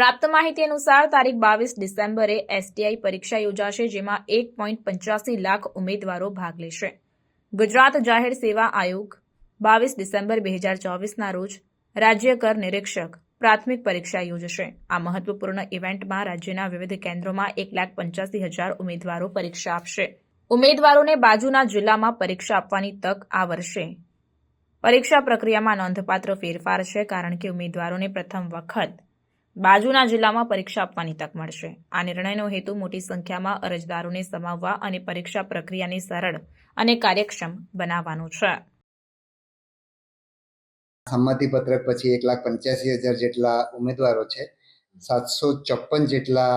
પ્રાપ્ત માહિતી અનુસાર તારીખ બાવીસ ડિસેમ્બરે એસટીઆઈ પરીક્ષા યોજાશે, જેમાં એક પોઈન્ટ પંચ્યાસી લાખ ઉમેદવારો ભાગ લેશે. ગુજરાત જાહેર સેવા આયોગ, બાવીસ ડિસેમ્બર બે હજાર ચોવીસના રોજ રાજ્ય કર નિરીક્ષક પ્રાથમિક પરીક્ષા યોજશે. આ મહત્વપૂર્ણ ઇવેન્ટમાં રાજ્યના વિવિધ કેન્દ્રોમાં એક લાખ પંચ્યાસી હજાર ઉમેદવારો પરીક્ષા આપશે. ઉમેદવારોને બાજુના જિલ્લામાં પરીક્ષા આપવાની તક આ વર્ષે. પરીક્ષા પ્રક્રિયામાં નોંધપાત્ર ફેરફાર છે, કારણ કે ઉમેદવારોને પ્રથમ વખત બાજુના જિલ્લામાં પરીક્ષા આપવાની તક મળશે. આ નિર્ણયનો હેતુ મોટી સંખ્યામાં અરજદારોને સમાવવા અને પરીક્ષા પ્રક્રિયાને સરળ અને કાર્યક્ષમ બનાવવાનો છે. સંમતિપત્રક પછી એક લાખ પંચ્યાસી હજાર જેટલા ઉમેદવારો છે, સાતસો ચોપન જેટલા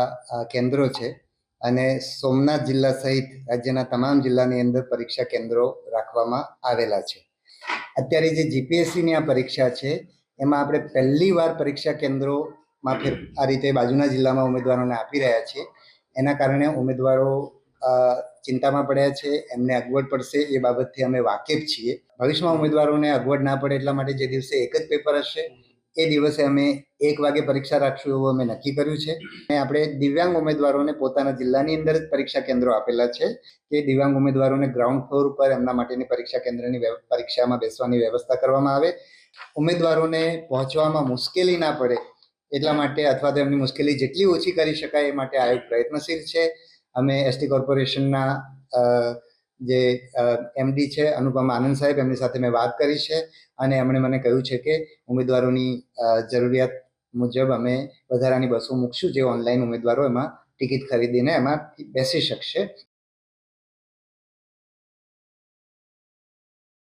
કેન્દ્રો છે અને સોમનાથ જિલ્લા સહિત રાજ્યના તમામ જિલ્લાની અંદર પરીક્ષા કેન્દ્રો રાખવામાં આવેલા છે. અત્યારે જે જીપીએસસીની આ પરીક્ષા છે, એમાં આપણે પહેલી વાર પરીક્ષા કેન્દ્રોમાં ફેર આ રીતે બાજુના જિલ્લામાં ઉમેદવારોને આપી રહ્યા છીએ એના કારણે ઉમેદવારો ચિંતામાં પડ્યા છે, એમને અગવડ પડશે એ બાબતથી અમે વાકેફ છીએ. ભવિષ્યમાં ઉમેદવારોને અગવડ ના પડે એટલા માટે જે દિવસે એક જ પેપર હશે, એ દિવસે અમે એક વાગે પરીક્ષા રાખશું એવું અમે નક્કી કર્યું છે. અને આપણે દિવ્યાંગ ઉમેદવારોને પોતાના જિલ્લાની અંદર જ પરીક્ષા કેન્દ્રો આપેલા છે કે દિવ્યાંગ ઉમેદવારોને ગ્રાઉન્ડ ફ્લોર ઉપર એમના માટેની પરીક્ષા કેન્દ્રની પરીક્ષામાં બેસવાની વ્યવસ્થા કરવામાં આવે. ઉમેદવારોને પહોંચવામાં મુશ્કેલી ના પડે એટલા માટે અથવા તો એમની મુશ્કેલી જેટલી ઓછી કરી શકાય એ માટે આયોગ પ્રયત્નશીલ છે. અમે એસટી કોર્પોરેશનના જે એમડી છે, અનુપમ આનંદ સાહેબ, એમની સાથે મેં વાત કરી છે અને એમણે મને કહ્યું છે કે ઉમેદવારોની જરૂરિયાત મુજબ અમે વધારાની બસો મૂકશું જે ઓનલાઈન ઉમેદવારો એમાં ટિકિટ ખરીદીને એમાં બેસી શકશે.